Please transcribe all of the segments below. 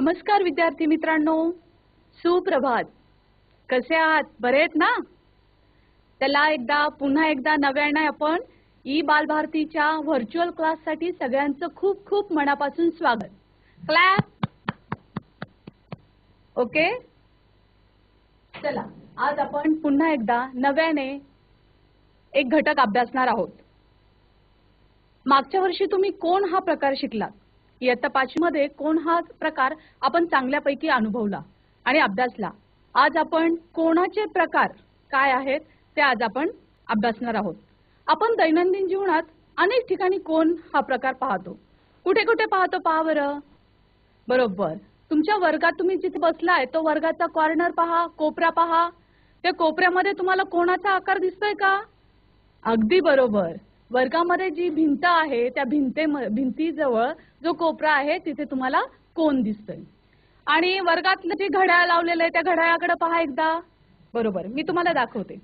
नमस्कार विद्यार्थी मित्रांनो. सुप्रभात. कसे आहात? बरे आहेत ना? त्याला एकदा पुन्हा एकदा नव्याने आपण ई बालभारतीच्या व्हर्च्युअल क्लाससाठी सगळ्यांचं खूप खूप मनापासून स्वागत. क्लॅप ओके चला आज आपण पुन्हा एकदा नव्याने एक घटक अभ्यासणार आहोत. मागच्या वर्षी तुम्ही कोण हा प्रकार शिकला इयत्ता पाचवीमध्ये कोण हा प्रकार आपण चांगल्यापैकी अनुभवला आणि अभ्यासला? आज आपण कोणाचे प्रकार काय आहेत ते आज आपण अभ्यासणार आहोत. आपण दैनंदिन जीवनात अनेक ठिकाणी कोण हा प्रकार पाहतो? कुठे कुठे पाहतो पहा बरं? बरोबर. तुमच्या वर्गात तुम्ही जिथे बसलाय तो वर्गाचा कॉर्नर पहा कोपरा पहा. त्या कोपऱ्यामध्ये तुम्हाला कोणाचा आकार दिसतोय का? अगदी बरोबर. वर्गामध्ये जी भिंत आहे त्या भिंते भिंतीजवळ जो कोपरा आहे तिथे तुम्हाला कोण दिसतोय? आणि वर्गातलं जे घड्याळ लावलेलं आहे त्या घड्याळाकडे पहा एकदा. बरोबर मी तुम्हाला दाखवते.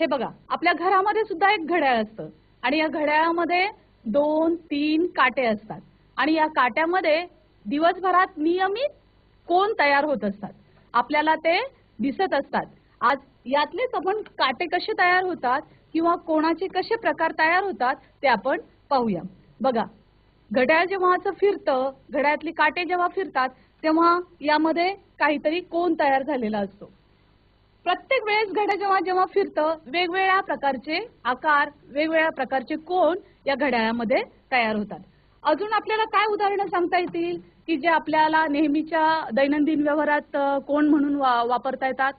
हे बघा आपल्या घरामध्ये सुद्धा एक घड्याळ असतं. आणि या घड्याळामध्ये दोन तीन काटे असतात. आणि या काट्यामध्ये दिवसभरात नियमित कोण तयार होत असतात? आपल्याला ते दिसत असतात. आज यातलेच आपण काटे कसे तयार होतात? किंवा कोणाचे कसे प्रकार तयार होतात ते आपण पाहूया. बघा घड्याळ जेव्हा असं फिरतं घड्याळातली काटे जेव्हा फिरतात तेव्हा यामध्ये काहीतरी कोण तयार झालेला असतो. प्रत्येक वेळेस घड्या जेव्हा जेव्हा फिरतं वेगवेगळ्या प्रकारचे आकार वेगवेगळ्या प्रकारचे कोण या घड्याळामध्ये तयार होतात. अजून आपल्याला काय उदाहरणं सांगता येतील? की जे आपल्याला नेहमीच्या दैनंदिन व्यवहारात कोण म्हणून वापरता येतात?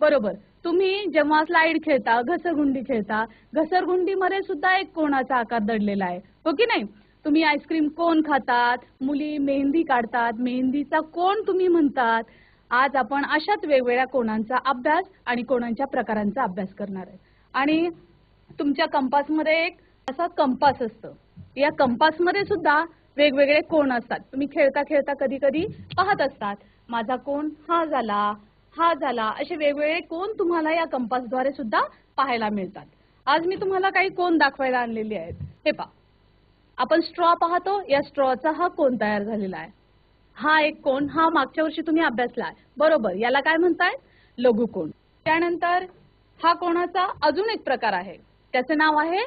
बरोबर. तुम्ही जेव्हा स्लाइड खेळता घसरगुंडी खेळता घसरगुंडीमध्ये सुद्धा एक कोणाचा आकार दडलेला आहे? हो की नाही? तुम्ही आईस्क्रीम कोण खातात? मुली मेहंदी काढतात. मेहंदीचा कोण तुम्ही म्हणतात? आज आपण अशाच वेगवेगळ्या कोणांचा अभ्यास आणि कोणांच्या प्रकारांचा अभ्यास करणार आहे. आणि तुमच्या कंपासमध्ये एक असा कंपास असतं. या कंपासमध्ये सुद्धा वेगवेगळे कोण असतात? तुम्ही खेळता खेळता कधी कधी पाहत असतात. माझा कोण? हा झाला. हा झाला. असे वेगवेगळे कोण तुम्हाला या कंपासद्वारे सुद्धा पाहायला मिळतात. आज मी तुम्हाला काही कोण दाखवायला आणलेले आहेत. हे पहा. आपण स्ट्रॉ पाहतो. या स्ट्रॉचा हा कोण तयार झालेला आहे? हा एक कोण? हा मागच्या वर्षी तुम्ही अभ्यासला बरोबर. याला काय म्हणताय? लघु कोण. त्यानंतर हा कोणाचा? अजून एक प्रकार आहे. त्याचे नाव आहे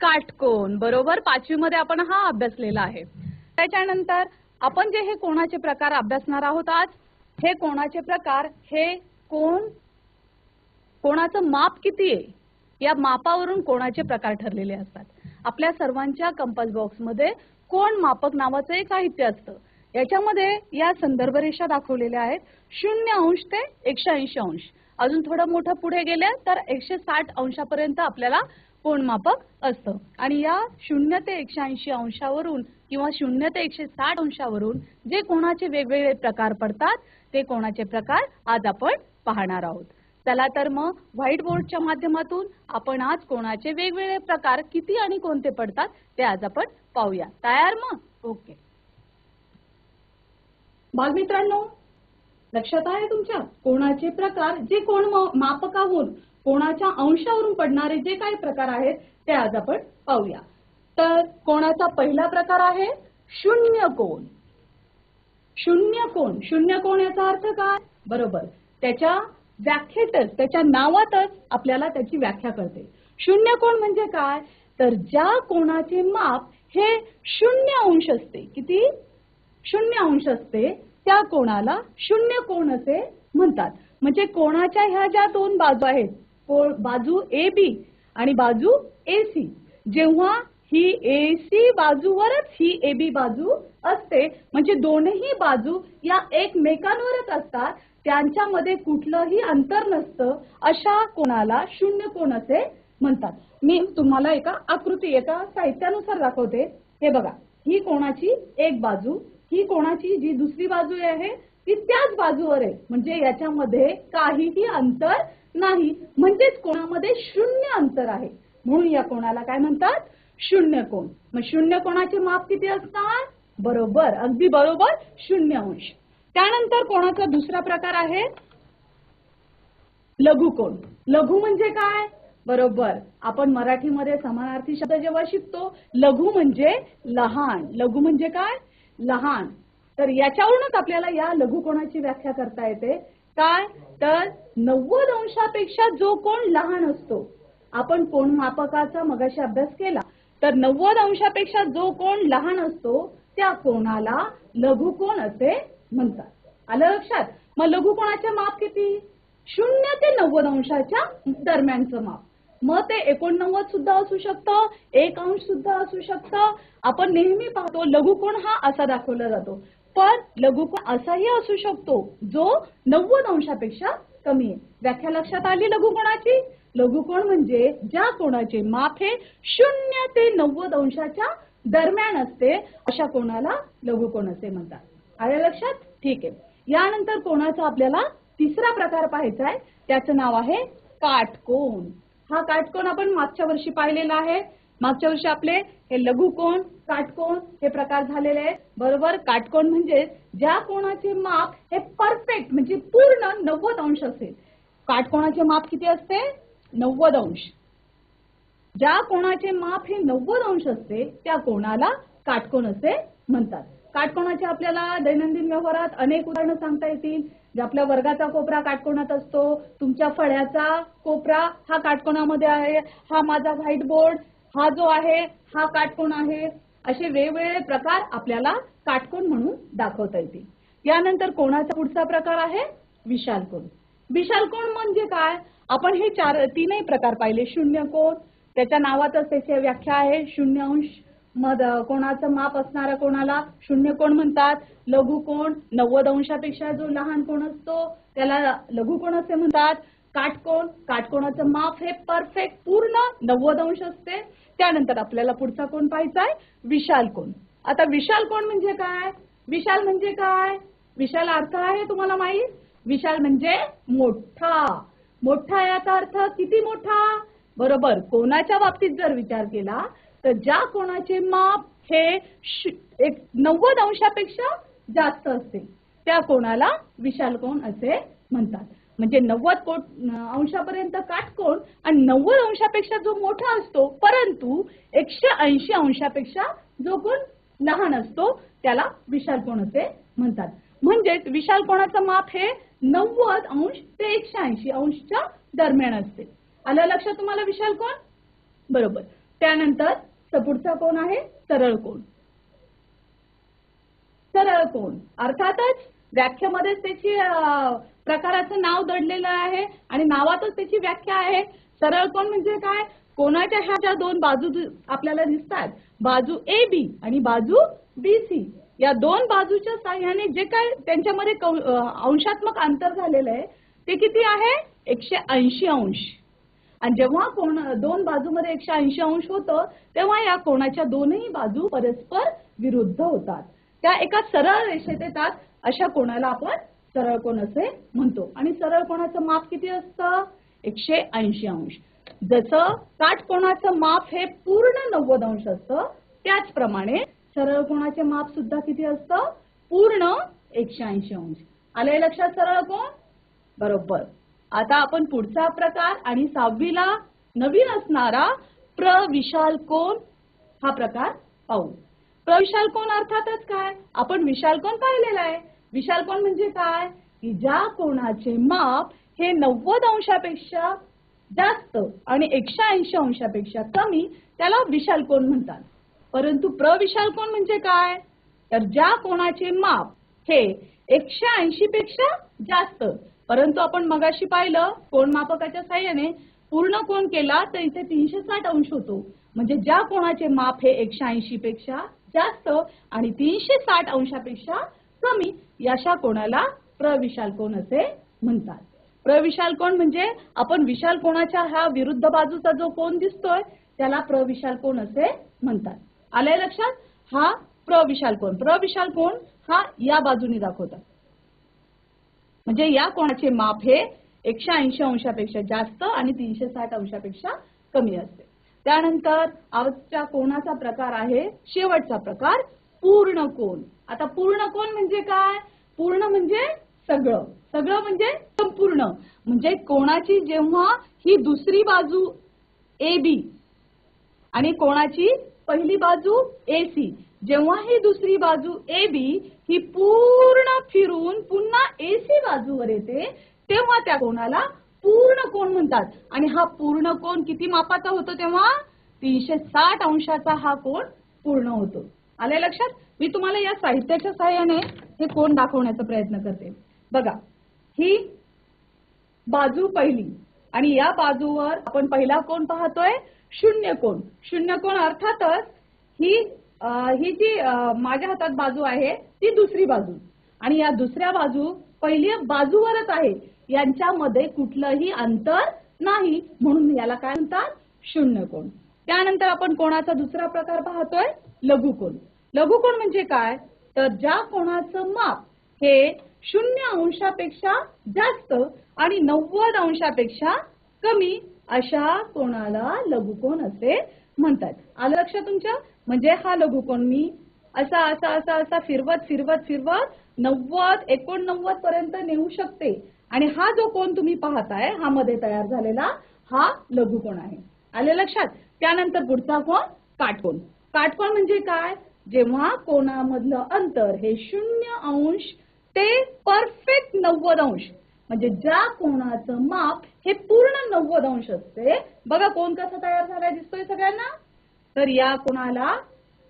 काटकोण बरोबर? पाचवी मध्ये आपण हा अभ्यासलेला आहे. त्याच्यानंतर आपण जे हे कोणाचे प्रकार अभ्यासणार आहोत आज? हे कोणाचे प्रकार? हे कोण? कोणाचं माप किती आहे? या मापावरून कोणाचे प्रकार ठरलेले असतात? आपल्या सर्वांच्या कंपास बॉक्समध्ये कोण मापक नावाचं एक साहित्य असतं? याच्यामध्ये या संदर्भ रेषा दाखवलेल्या आहेत. शून्य अंश ते एकशे ऐंशी अंश. अजून थोडं मोठं पुढे गेले तर एकशे साठ अंशापर्यंत आपल्याला कोण मापक असतं? आणि या शून्य ते एकशे ऐंशी अंशावरून किंवा शून्य ते एकशे साठ अंशावरून जे कोणाचे वेगवेगळे प्रकार पडतात ते कोणाचे प्रकार आज आपण पाहणार आहोत. चला तर मग व्हाईट बोर्डच्या माध्यमातून आपण आज कोणाचे वेगवेगळे प्रकार किती आणि कोणते पडतात ते आज आपण पाहूया. तयार मग? ओके. बालमित्रांनो लक्षात आहे तुमच्या? कोणाचे प्रकार जे कोण मापकाहून कोणाच्या अंशावरून पडणारे जे काही प्रकार आहेत ते आज आपण पाहूया. तर कोणाचा पहिला प्रकार आहे? शून्य कोण शून्य कोण शून्य कोण याचा अर्थ काय? बरोबर. त्याच्या व्याख्येतच त्याच्या नावातच आपल्याला त्याची व्याख्या कळते. शून्य कोण म्हणजे काय? तर ज्या कोणाचे माप हे शून्य अंश असते. किती? शून्य अंश असते. त्या कोणाला शून्य कोण असे म्हणतात. म्हणजे कोणाच्या ह्या ज्या दोन बाजू आहेत बाजू ए बी आणि बाजू ए सी जेव्हा ही ए सी बाजूवरच ही ए बी बाजू असते. म्हणजे दोनही बाजू या एकमेकांवरच असतात. त्यांच्यामध्ये कुठलंही अंतर नसतं. अशा कोणाला शून्य कोण असे म्हणतात. मी तुम्हाला एका आकृती एका साहित्यानुसार दाखवते. हे बघा ही कोणाची एक बाजू ही कोणाची जी दुसरी बाजू आहे ती त्याच बाजूवर आहे. म्हणजे याच्यामध्ये काहीही अंतर नाही. म्हणजेच कोणामध्ये शून्य अंतर आहे. म्हणून या कोणाला काय म्हणतात? शून्य कोण मग शून्य कोणाचे माप किती असणार? बरोबर अगदी बरोबर शून्य अंश. त्यानंतर कोणाचा दुसरा प्रकार आहे? लघु कोण लघु म्हणजे काय? बरोबर. आपण मराठीमध्ये समानार्थी शब्द जेव्हा शिकतो लघु म्हणजे लहान. लघु म्हणजे काय? लहान. तर याच्यावरूनच आपल्याला या लघुकोणाची व्याख्या करता येते. काय? तर नव्वद अंशापेक्षा जो कोण लहान असतो. आपण कोण मापकाचा मगाशी अभ्यास केला तर नव्वद अंशापेक्षा जो कोण लहान असतो त्या कोणाला लघुकोण असे म्हणतात? आलं लक्षात? मग लघुकोणाचे माप किती? शून्य ते नव्वद अंशाच्या दरम्यानचं माप. मग ते एकोणनव्वद सुद्धा असू शकतं एक अंश सुद्धा असू शकतं. आपण नेहमी पाहतो लघुकोण हा असा दाखवला जातो. पण लघुकोण असाही असू शकतो जो नव्वद अंशापेक्षा कमी आहे. व्याख्या लक्षात आली लघुकोणाची लघुकोण म्हणजे ज्या कोणाचे माप हे शून्य ते नव्वद अंशाच्या दरम्यान असते अशा कोणाला लघुकोण असे म्हणतात. आले लक्षात? ठीक आहे. यानंतर कोणाचा आपल्याला तिसरा प्रकार पाहायचा आहे? त्याचं नाव आहे काटकोण हा काटकोण आपण मागच्या वर्षी पाहिलेला आहे. मागच्या वर्षी आपले हे लघुकोण काटकोण हे प्रकार झालेले आहेत. बरोबर? काटकोण म्हणजे ज्या कोणाचे माप हे परफेक्ट म्हणजे पूर्ण नव्वद अंश असेल. काटकोणाचे माप किती असते? नव्वद अंश. ज्या कोणाचे माप हे नव्वद अंश असते त्या कोणाला काटकोण असे म्हणतात. काटकोणाचे आपल्याला दैनंदिन व्यवहारात अनेक उदाहरणं सांगता येतील. जे आपल्या वर्गाचा कोपरा काटकोणात असतो तुमच्या फळ्याचा कोपरा हा काटकोणामध्ये आहे हा माझा व्हाईट बोर्ड हा जो आहे हा काटकोण आहे. असे वेगवेगळे प्रकार आपल्याला काटकोण म्हणून दाखवता येतील. यानंतर कोणाचा पुढचा प्रकार आहे? विशालकोण. विशालकोण म्हणजे काय? आपण हे चार तीनही प्रकार पाहिले. शून्य कोण? त्याच्या नावातच त्याची व्याख्या आहे. शून्य अंश मध कोणाचं माप असणारा कोणाला शून्य कोण म्हणतात? लघु कोण? नव्वद अंशापेक्षा जो लहान कोण असतो त्याला लघु कोण असे म्हणतात? काटकोण काटकोणाचं माप हे परफेक्ट पूर्ण नव्वद अंश असते. त्यानंतर आपल्याला पुढचा कोण पाहायचा आहे? विशाल कोण. आता विशाल कोण म्हणजे काय? विशाल म्हणजे काय? विशाल अर्थ आहे तुम्हाला माहीत? विशाल म्हणजे मोठा. मोठा याचा अर्थ किती मोठा? बरोबर कोणाच्या बाबतीत जर विचार केला तर ज्या कोणाचे माप हे एक नव्वद अंशापेक्षा जास्त असते. त्या कोणाला विशाल कोण असे म्हणतात. म्हणजे नव्वद कोट अंशापर्यंत काटकोण आणि नव्वद अंशापेक्षा जो मोठा असतो परंतु एकशे ऐंशी अंशापेक्षा जो कोण लहान असतो त्याला विशाल कोण असे म्हणतात. म्हणजेच विशाल कोणाचं माप हे नव्वद अंश ते एकशे ऐंशी अंशच्या दरम्यान असते. आलं लक्षात तुम्हाला विशाल कोण? बरोबर. त्यानंतर स- पुढचा कोण आहे? सरळ कोण. सरळ कोण. अर्थातच व्याख्यामध्येच त्याची प्रकाराचं नाव दडलेलं आहे आणि नावातच त्याची व्याख्या आहे. सरळ कोण म्हणजे काय? कोणाच्या ह्या ज्या दोन बाजू आपल्याला दिसतात बाजू ए बी आणि बाजू बी सी या दोन बाजूच्या साह्याने जे काय त्यांच्यामध्ये अंशात्मक अंतर झालेलं आहे ते किती आहे? एकशे ऐंशी अंश. आणि जेव्हा कोण दोन बाजूमध्ये एकशे ऐंशी अंश होतं तेव्हा या कोणाच्या दोनही बाजू परस्पर विरुद्ध होतात. त्या एका सरळ रेषेत येतात अशा कोणाला आपण सरळ कोण असे म्हणतो. आणि सरळ कोणाचं माप किती असतं? एकशे ऐंशी अंश. जसं काटकोणाचं माप हे पूर्ण नव्वद अंश असतं त्याचप्रमाणे सरळ कोणाचे माप सुद्धा किती असतं? पूर्ण एकशे ऐंशी अंश. आले लक्षात सरळ कोण? बरोबर. आता आपण पुढचा प्रकार आणि सहावीला नवीन असणारा प्रविशाल कोण? हा प्रकार पाहू. प्रविशाल कोण अर्थातच काय? आपण विशाल कोण पाहिलेला आहे? विशाल कोण म्हणजे काय? की ज्या कोणाचे माप हे नव्वद अंशापेक्षा जास्त आणि एकशे ऐंशी अंशापेक्षा कमी त्याला विशाल कोण म्हणतात? परंतु प्रविशाल कोण म्हणजे काय? तर ज्या कोणाचे माप हे एकशे ऐंशी पेक्षा जास्त. परंतु आपण मगाशी पाहिलं कोण मापकाच्या साह्याने पूर्ण कोण केला तर इथे तीनशे साठ अंश होतो. म्हणजे ज्या कोणाचे माप हे एकशे ऐंशी पेक्षा जास्त आणि तीनशे साठ अंशापेक्षा कमी याशा कोणाला प्रविशाल कोण असे म्हणतात. प्रविशाल कोण म्हणजे आपण विशाल कोणाच्या ह्या विरुद्ध बाजूचा जो कोण दिसतोय त्याला प्रविशाल कोण असे म्हणतात. आलंय लक्षात? हा प्रविशाल कोण? प्रविशाल कोण? हा या बाजूनी दाखवतात. म्हणजे या कोणाचे माप हे एकशे ऐंशी अंशापेक्षा जास्त आणि तीनशे साठ अंशापेक्षा कमी असते. त्यानंतर आजच्या कोणाचा प्रकार आहे? शेवटचा प्रकार पूर्ण कोण. आता पूर्ण कोण म्हणजे काय? पूर्ण म्हणजे सगळं. सगळं म्हणजे संपूर्ण. म्हणजे कोणाची जेव्हा ही दुसरी बाजू ए बी आणि कोणाची पहिली बाजू ए सी जेव्हा ही दुसरी बाजू ए बी ही पूर्ण फिरून पुन्हा एसी बाजूवर येते तेव्हा त्या कोणाला पूर्ण कोण म्हणतात? आणि हा पूर्ण कोण किती मापाचा होतो तेव्हा? तीनशे साठ अंशाचा हा कोण पूर्ण होतो. आले लक्षात? मी तुम्हाला या साहित्याच्या सहाय्याने हे कोण दाखवण्याचा प्रयत्न करते. बघा ही बाजू पहिली आणि या बाजूवर आपण पहिला कोण पाहतोय. शून्य कोण? शून्य कोण अर्थातच ही ही जी माझ्या हातात बाजू आहे ती दुसरी बाजू. आणि या दुसऱ्या बाजू पहिली बाजूवरच आहे. यांच्यामध्ये कुठलंही अंतर नाही. म्हणून याला काय म्हणतात? शून्य कोण. त्यानंतर आपण कोणाचा दुसरा प्रकार पाहतोय? लघुकोण लघुकोण म्हणजे काय? तर ज्या कोणाचं माप हे शून्य अंशापेक्षा जास्त आणि नव्वद अंशापेक्षा कमी अशा कोणाला लघुकोण असे म्हणतात. आलं लक्षात तुमच्या? म्हणजे हा लघुकोण मी असा असा असा असा फिरवत फिरवत फिरवत नव्वद एकोणनव्वद पर्यंत नेऊ शकते. आणि हा जो कोण तुम्ही पाहताय हा मध्ये तयार झालेला हा लघुकोण आहे. आले लक्षात? त्यानंतर पुढचा कोण काटकोण काटकोण म्हणजे काय? जेव्हा कोणामधलं अंतर हे शून्य अंश ते परफेक्ट नव्वद अंश म्हणजे ज्या कोणाचं माप हे पूर्ण नव्वद अंश असते बघा कोण कसा तयार झालाय दिसतोय सगळ्यांना? तर या कोणाला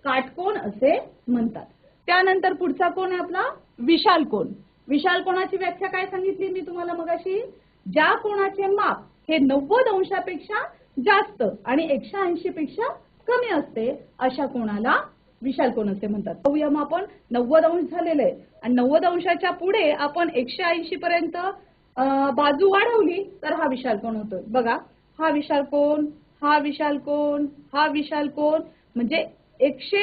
काटकोण असे म्हणतात. त्यानंतर पुढचा कोण आहे आपला? विशाल कोण. विशाल कोणाची व्याख्या काय सांगितली मी तुम्हाला मगाशी? ज्या कोणाचे माप हे नव्वद अंशापेक्षा जास्त आणि एकशे ऐंशी पेक्षा कमी असते अशा कोणाला विशाल कोण असे म्हणतात. पाहूया आपण नव्वद अंश झालेले आहे. आणि नव्वद अंशाच्या पुढे आपण एकशे ऐंशी पर्यंत बाजू वाढवली तर हा विशाल कोण होतो बघा हा विशाल कोण हा विशाल कोण हा विशाल कोण म्हणजे एकशे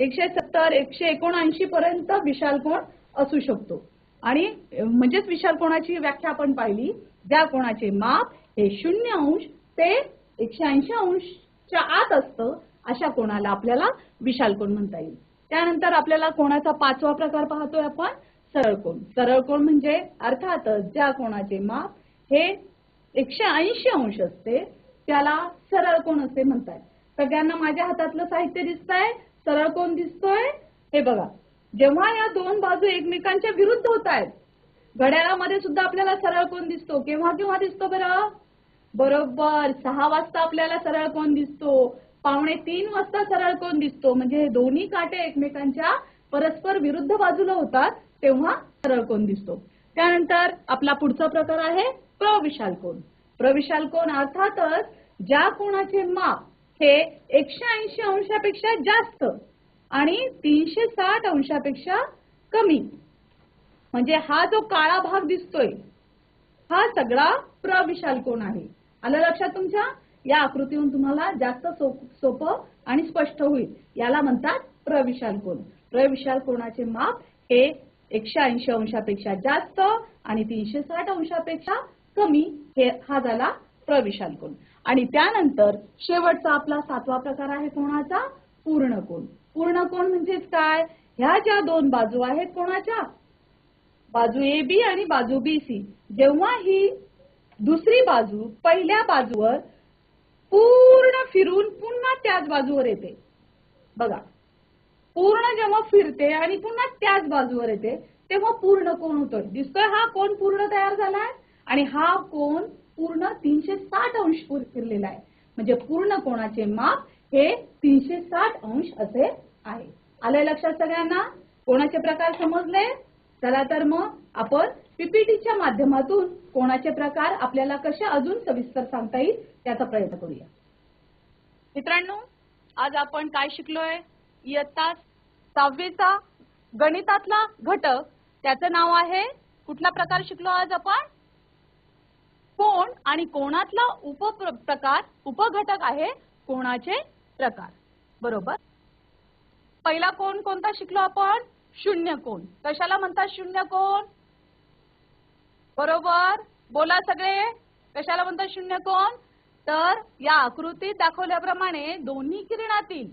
एकशे सत्तर एकशे एकोणऐंशी पर्यंत विशाल कोण असू शकतो. आणि म्हणजेच विशाल कोणाची व्याख्या आपण पाहिली ज्या कोणाचे माप हे शून्य अंश ते एकशे ऐंशी अंशच्या आत असतं अशा कोणाला आपल्याला विशाल कोण म्हणता येईल? त्यानंतर आपल्याला कोणाचा पाचवा प्रकार पाहतोय आपण? सरळ कोण. सरळ कोण म्हणजे अर्थातच ज्या कोणाचे माप हे एकशे ऐंशी अंश असते त्याला सरळ कोण असे म्हणतात सगळ्यांना माझ्या हातातलं साहित्य दिसतंय सरळ कोण दिसतोय? हे बघा. जेव्हा या दोन बाजू एकमेकांच्या विरुद्ध होत आहेत घड्याळामध्ये सुद्धा आपल्याला सरळ कोण दिसतो? केव्हा केव्हा दिसतो बरं? बरोबर. सहा वाजता आपल्याला सरळ कोण दिसतो? पावणे तीन वाजता सरळ कोण दिसतो? म्हणजे हे दोन्ही काटे एकमेकांच्या परस्पर विरुद्ध बाजूला होतात तेव्हा सरळ कोण दिसतो. त्यानंतर आपला पुढचा प्रकार आहे प्रविशाल कोण. प्रविशाल कोण अर्थातच ज्या कोणाचे माप हे एकशे ऐंशी अंशापेक्षा जास्त आणि तीनशे साठ अंशापेक्षा कमी. म्हणजे हा जो काळा भाग दिसतोय हा सगळा प्रविशाल कोण आहे? आलं लक्षात तुमच्या? या आकृतीहून तुम्हाला जास्त सोपं आणि स्पष्ट होईल. याला म्हणतात प्रविशाल कोण प्रविशाल कोणाचे माप हे एकशे ऐंशी अंशापेक्षा जास्त आणि तीनशे साठ अंशापेक्षा कमी हे हा झाला प्रविशाल कोण आणि त्यानंतर शेवटचा आपला सातवा प्रकार आहे कोणाचा? पूर्ण कोण पूर्ण कोण म्हणजेच काय? ह्या ज्या दोन बाजू आहेत कोणाच्या? बाजू ए बी आणि बाजू बी सी जेव्हा ही दुसरी बाजू पहिल्या बाजूवर पूर्ण फिरून पुन्हा त्याच बाजूवर येते. बघा. पूर्ण जेव्हा फिरते आणि पुन्हा त्याच बाजूवर येते तेव्हा पूर्ण कोण होतोय दिसतोय हा कोण पूर्ण तयार झालाय? आणि हा कोण पूर्ण तीनशे साठ अंश फिरलेला आहे. म्हणजे पूर्ण कोणाचे माप हे तीनशे साठ अंश असे आहे. आलंय लक्षात सगळ्यांना? कोणाचे प्रकार समजले? चला तर मग आपण पीपीटीच्या माध्यमातून कोणाचे प्रकार आपल्याला कसे अजून सविस्तर सांगता येईल त्याचा प्रयत्न करूया. मित्रांनो आज आपण काय शिकलोय? इयत्ता सहावीचा गणितातला घटक. त्याचं नाव आहे कुठला प्रकार शिकलो आज आपण? कोण आणि कोणातला उप प्रकार उपघटक आहे कोणाचे प्रकार? बरोबर? पहिला कोण कोणता शिकलो आपण? शून्य कोण? कशाला म्हणतात शून्य कोण? बरोबर? बोला सगळे. कशाला म्हणतात शून्य कोण? तर या आकृतीत दाखवल्याप्रमाणे दोन्ही किरणातील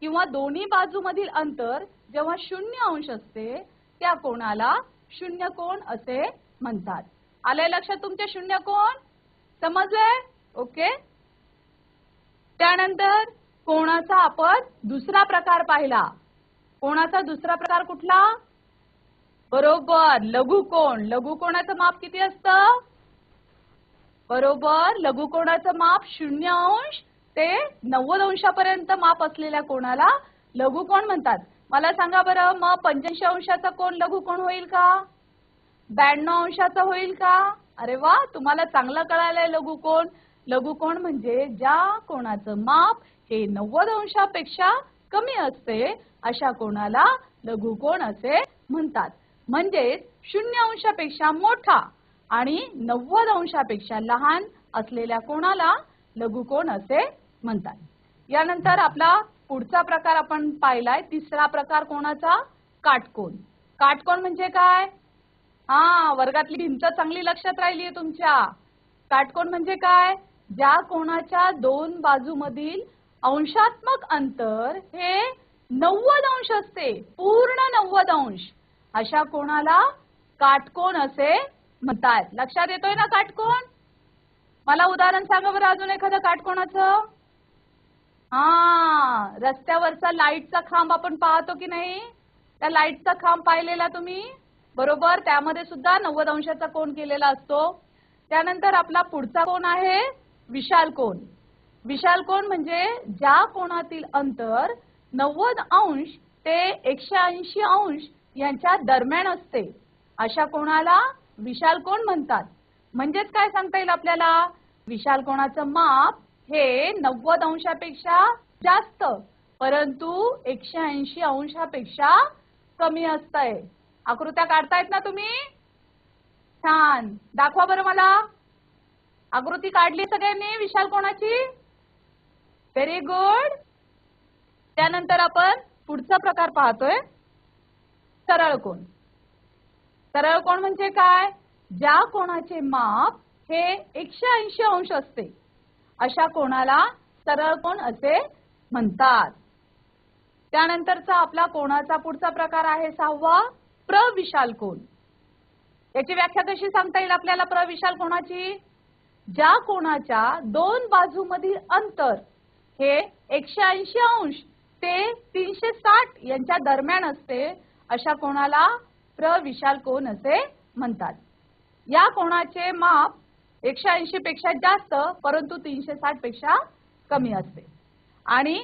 किंवा दोन्ही बाजूमधील अंतर जेव्हा शून्य अंश असते त्या कोणाला शून्य कोण असे म्हणतात? आलंय लक्षात तुमचे शून्य कोण? समजलंय? ओके. त्यानंतर कोणाचा आपण दुसरा प्रकार पाहिला? कोणाचा दुसरा प्रकार कुठला? बरोबर. लघुकोण लघुकोणाचं माप किती असतं? बरोबर. लघुकोणाचं माप शून्य अंश ते नव्वद अंशापर्यंत माप असलेल्या कोणाला लघुकोण म्हणतात? मला सांगा बरं मग पंच्याऐंशी अंशाचा कोण लघुकोण होईल का? ब्याण्णव अंशाचा होईल का? अरे वा तुम्हाला चांगलं कळालंय लघुकोण लघुकोण म्हणजे ज्या कोणाचं माप हे नव्वद अंशापेक्षा कमी असते अशा कोणाला लघुकोण असे म्हणतात. म्हणजेच शून्य अंशापेक्षा मोठा आणि नव्वद अंशापेक्षा लहान असलेल्या कोणाला लघुकोण असे म्हणतात. यानंतर आपला पुढचा प्रकार आपण पाहिलाय तिसरा प्रकार कोणाचा? काटकोण काटकोण म्हणजे काय? हा वर्गातली भिंत चांगली लक्षात राहिली आहे तुमच्या. काटकोण म्हणजे काय? ज्या कोणाच्या दोन बाजूमधील अंशात्मक अंतर हे नव्वद अंश असते. पूर्ण नव्वद अंश. अशा कोणाला काटकोण असे म्हणतात. लक्षात येतोय ना काटकोण मला उदाहरण सांगा बरं अजून एखादं काटकोणाचं. हा रस्त्यावरचा लाईटचा खांब आपण पाहतो की नाही? त्या लाईटचा खांब पाहिलेला तुम्ही? बरोबर त्यामध्ये सुद्धा नव्वद अंशाचा कोण केलेला असतो. त्यानंतर आपला पुढचा कोण आहे विशाल कोण विशाल कोण म्हणजे ज्या कोणातील अंतर नव्वद अंश ते एकशे ऐंशी अंश यांच्या दरम्यान असते. अशा कोणाला विशाल कोण म्हणतात? म्हणजेच काय सांगता येईल आपल्याला? विशाल कोणाचं माप हे नव्वद अंशापेक्षा जास्त परंतु एकशे ऐंशी अंशापेक्षा कमी असतंय. आकृत्या काढतायत ना तुम्ही? छान. दाखवा बरं मला. आकृती काढली सगळ्यांनी? विशाल कोणाची? व्हेरी गुड त्यानंतर आपण पुढचा प्रकार पाहतोय. सरळ कोण सरळ कोण म्हणजे काय? ज्या कोणाचे माप हे एकशे ऐंशी अंश असते. अशा कोणाला सरळ कोण असे म्हणतात. त्यानंतरचा आपला कोणाचा पुढचा प्रकार आहे? सहावा प्रविशाल कोण याची व्याख्या कशी सांगता येईल आपल्याला प्रविशाल कोणाची? ज्या कोणाच्या दोन बाजूमधील अंतर हे एकशे ऐंशी अंश ते तीनशे साठ यांच्या दरम्यान असते अशा कोणाला प्रविशाल कोण असे म्हणतात. या कोणाचे माप एकशे ऐंशी पेक्षा जास्त परंतु तीनशे साठपेक्षा कमी असते. आणि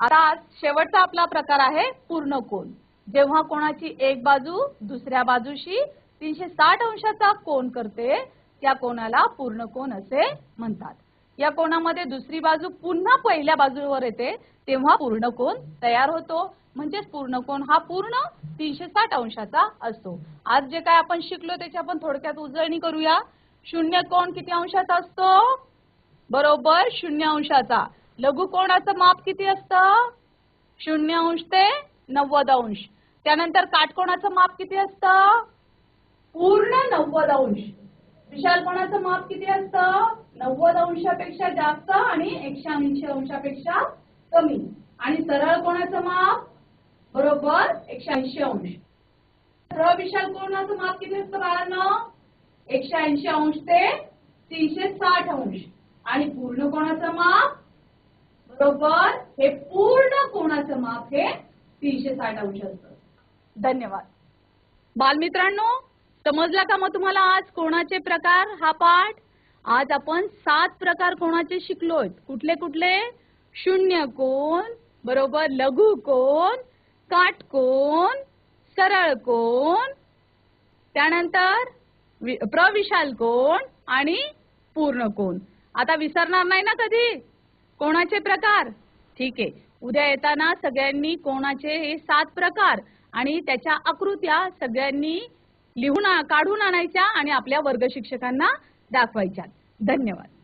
आता शेवटचा आपला प्रकार आहे पूर्ण कोण जेव्हा कोणाची एक बाजू दुसऱ्या बाजूशी तीनशे साठ अंशाचा कोण करते त्या कोणाला पूर्ण कोण असे म्हणतात. या कोणामध्ये दुसरी बाजू पुन्हा पहिल्या बाजूवर येते तेव्हा पूर्ण कोण तयार होतो. म्हणजेच पूर्ण कोण हा पूर्ण तीनशे साठ अंशाचा असतो. आज जे काय आपण शिकलो त्याची आपण थोडक्यात उजळणी करूया. शून्य कोण किती अंशाचा असतो? बरोबर शून्य अंशाचा. लघु कोणाचं माप किती असतं? शून्य अंश ते नव्वद अंश. त्यानंतर काटकोणाचं माप किती असतं? पूर्ण नव्वद अंश. विशाल कोणाचं माप किती असतं? नव्वद अंशापेक्षा जास्त आणि एकशे ऐंशी अंशापेक्षा कमी. आणि सरळ कोणाचं माप? बरोबर एकशे ऐंशी अंश. सरळ विशाल कोणाचं माप किती असतं बाळांना? एकशे ऐंशी अंश ते तीनशे साठ अंश. आणि पूर्ण कोणाचं माप? बरोबर हे पूर्ण कोणाचं माप हे तीनशे साठ अंश असतं. धन्यवाद. बालमित्रांनो समजला का मग तुम्हाला आज कोणाचे प्रकार? हा पाठ? आज आपण सात प्रकार कोणाचे शिकलोय? कुठले कुठले? शून्य कोण बरोबर? लघु कोण काटकोण सरळ कोण त्यानंतर प्रविशाल कोण आणि पूर्ण कोण. आता विसरणार नाही ना कधी? कोणाचे प्रकार? ठीक आहे. उद्या येताना सगळ्यांनी कोणाचे हे सात प्रकार आणि त्याच्या आकृत्या सगळ्यांनी लिहून काढून आणायच्या आणि आपल्या वर्ग शिक्षकांना दाखवायच्या धन्यवाद.